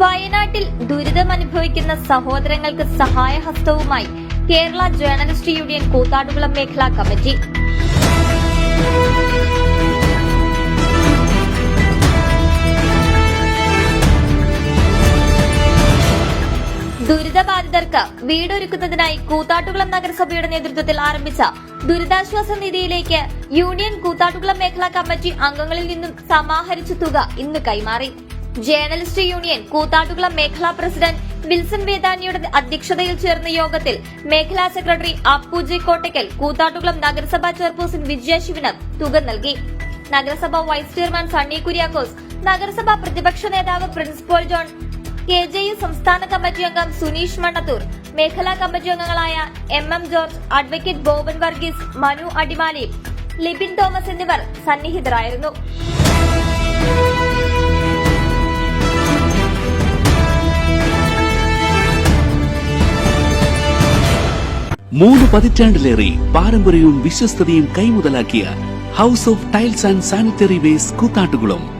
വയനാട്ടിൽ ദുരിതമനുഭവിക്കുന്ന സഹോദരങ്ങൾക്ക് സഹായഹസ്തവുമായി കേരള ജേർണലിസ്റ്റ് യൂണിയൻ കൂത്താടുകുളം മേഖലാ കമ്മിറ്റി. ദുരിതബാധിതർക്ക് വീടൊരുക്കുന്നതിനായി കൂത്താട്ടുകുളം നഗരസഭയുടെ നേതൃത്വത്തിൽ ആരംഭിച്ച ദുരിതാശ്വാസ നിധിയിലേക്ക് യൂണിയൻ കൂത്താട്ടുകുളം മേഖലാ കമ്മിറ്റി അംഗങ്ങളിൽ നിന്നും സമാഹരിച്ച തുക ഇന്ന് കൈമാറി. ജേർണലിസ്റ്റ് യൂണിയൻ കൂത്താട്ടുകുളം മേഖലാ പ്രസിഡന്റ് വിൽസൺ വേദാനിയുടെ അധ്യക്ഷതയിൽ ചേർന്ന യോഗത്തിൽ മേഖലാ സെക്രട്ടറി അപ്പുജി കോട്ടയ്ക്കൽ കൂത്താട്ടുകുളം നഗരസഭാ ചെയർപേഴ്സൺ വിജയശിവന് തുക നൽകി. നഗരസഭാ വൈസ് ചെയർമാൻ സണ്ണി കുര്യാക്കോസ് നഗരസഭാ പ്രതിപക്ഷ നേതാവ് principal John K J U സംസ്ഥാന കമ്മിറ്റി അംഗം സുനീഷ് മണ്ണത്തൂർ മേഖലാ കമ്മിറ്റി അംഗങ്ങളായ M M George advocate Boban Varghese Manu Adimali Libin Thomas എന്നിവർ സന്നിഹിതരായിരുന്നു. മൂന്ന് പതിറ്റാണ്ടിലേറെ പാരമ്പര്യവും വിശ്വസ്തതയും കൈമുതലാക്കിയ house of tiles and sanitary wares Koothattukulam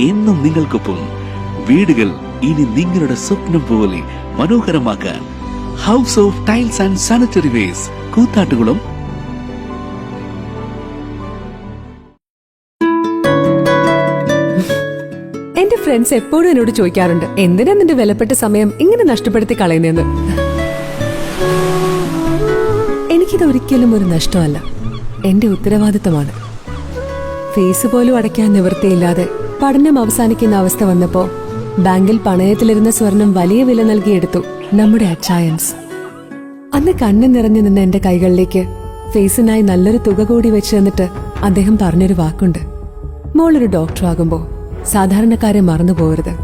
എന്നും നിങ്ങൾക്കൊപ്പം വീടുകൾ ഇനി നിങ്ങളുടെ സ്വപ്നം പോലെ മനോഹരമാക്കാൻ house of tiles and sanitary wares Koothattukulam. എന്റെ ഫ്രണ്ട്സ് എപ്പോഴും എന്നോട് ചോദിക്കാറുണ്ട് എന്തിനാ നിന്റെ വിലപ്പെട്ട സമയം ഇങ്ങനെ നഷ്ടപ്പെടുത്തി കളയുന്നതെന്ന്? എനിക്കിത് ഒരിക്കലും ഒരു നഷ്ടമല്ല. എന്റെ ഉത്തരവാദിത്തമാണ്. ഫീസ് പോലും അടയ്ക്കാൻ നിവൃത്തിയില്ലാതെ പഠനം അവസാനിക്കുന്ന അവസ്ഥ വന്നപ്പോ ബാങ്കിൽ പണയത്തിലിരുന്ന സ്വർണം വലിയ വില നൽകിയെടുത്തു നമ്മുടെ അച്ചായൻസ്. അന്ന് കണ്ണു നിറഞ്ഞു നിന്ന എന്റെ കൈകളിലേക്ക് ഫേസിനായി നല്ലൊരു തുക കൂടി വെച്ച് തന്നിട്ട് അദ്ദേഹം പറഞ്ഞൊരു വാക്കുണ്ട്. മോളൊരു ഡോക്ടറാകുമ്പോ സാധാരണക്കാരെ മറന്നു പോകരുത്.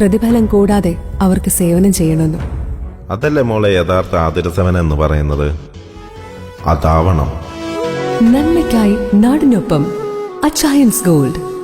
പ്രതിഫലം കൂടാതെ അവർക്ക് സേവനം ചെയ്യണമെന്നു. അതല്ലേ മോളെ യഥാർത്ഥ ആതിരസവൻ എന്ന് പറയുന്നത്? അതാവണം. നന്മയ്ക്കായി നാടിനൊപ്പം അച്ചായൻസ് ഗോൾഡ്.